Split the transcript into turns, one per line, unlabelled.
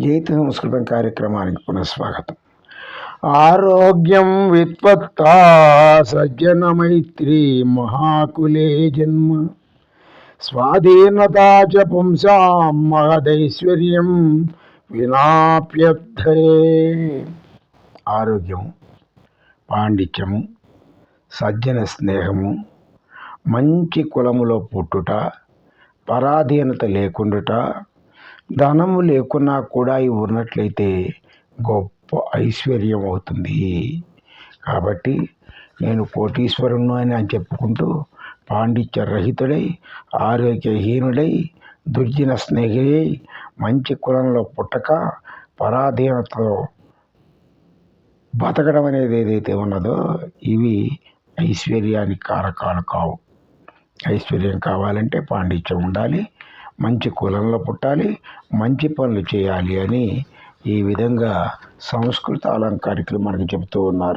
జైత సంస్కృతం కార్యక్రమానికి పునఃస్వాగతం. ఆరోగ్యం విత్పత్తా సజ్జన మైత్రి మహాకులే జన్మ. స్వాధీనతా చ పుంసాం మహదైశ్వర్యం వినాప్యర్థే. ఆరోగ్యం పాండిత్యము సజ్జన స్నేహము మంచి కులములో పుట్టుట పరాధీనత లేకుండుట ధనము లేకున్నా కూడా ఇవి ఉన్నట్లయితే గొప్ప ఐశ్వర్యం అవుతుంది. కాబట్టి నేను కోటీశ్వరుణ్ణు అని అని చెప్పుకుంటూ పాండిత్య రహితుడై ఆరోగ్యహీనుడై దుర్జన స్నేహి మంచి కులంలో పుట్టక పరాధీనతలో బతకడం అనేది ఏదైతే ఉన్నదో ఇవి ఐశ్వర్యానికి కారకాలు కావు. ఐశ్వర్యం కావాలంటే పాండిత్యం ఉండాలి. మంచి కులంలో పుట్టాలి మంచి పనులు చేయాలి అని ఈ విధంగా సంస్కృత అలంకారికులు మనకు చెబుతూ ఉన్నారు.